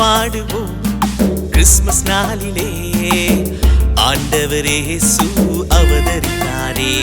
பாடுவோம். கிறிஸ்மஸ் நாளிலே ஆண்டவரே சு அவதரித்தாரே.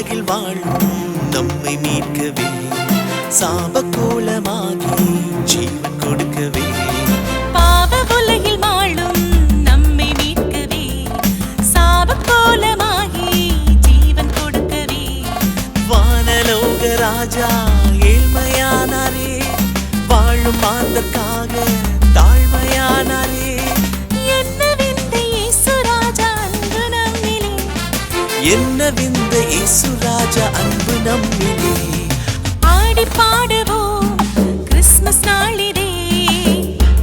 உலகில் வாழும் நம்மை மீட்கவே சாப கோலமாகி ஜீவன் கொடுக்கவே. பாவ உலகில் வாழும் நம்மை மீட்கவே சாபக் கோலமாகி ஜீவன் கொடுக்கவே. வானலோக ராஜா ஏழ்மையானாரே வாழும் மாந்தற்காக என்ன விந்த இயேசு ராஜா அன்பு நம்மிலே ஆடி பாடுவோம் கிறிஸ்மஸ் நாளிலே.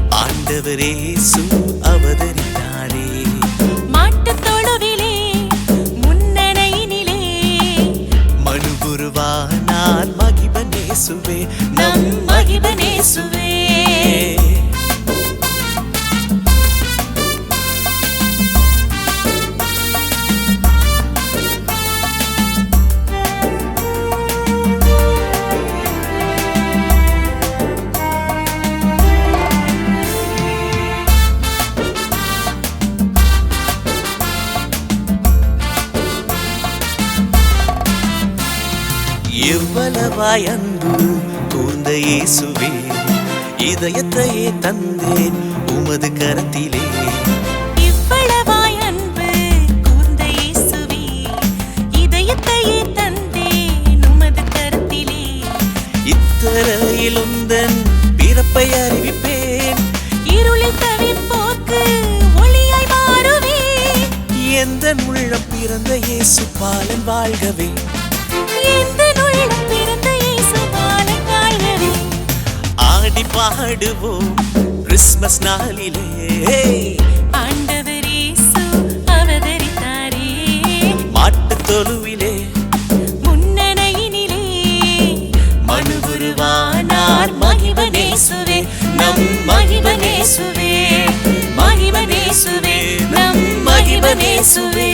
ஆண்டவரே இயேசு அவதரித்தாரே. மாட்டுத் தொழுவிலே முன்னணையினிலே. மனுகுருவானார் மகிபனேசுவே நம் எவ்வளவாய் அன்பு கூர்ந்த இயேசுவே இதயத்தையே தந்தேன் உமது கரத்திலே. இவ்வளவாய் அன்பு கூர்ந்த இயேசுவே இதயத்தையே தந்தேன் உமது கரத்திலே. இத்தரையில் உந்தன் பிறப்பை அறிவிப்பேன். இருளில் தவிப்போர்க்கு ஒளியாய் மாறுவே. எந்த உள்ளம் பிறந்த இயேசு பாலன் வாழ்கவே. எந்த ஆடி பாடுவோம். கிறிஸ்மஸ் நாளிலே. ஆண்டவர் இயேசு அவதரித்தாரே. மாட்டுத் தொழுவிலே. முன்னணையினிலே. மனுகுருவானார் மகிவனேசுவே நம் மகிவனேசுவே மகிவனேசுவே நம் மகிவனேசுவே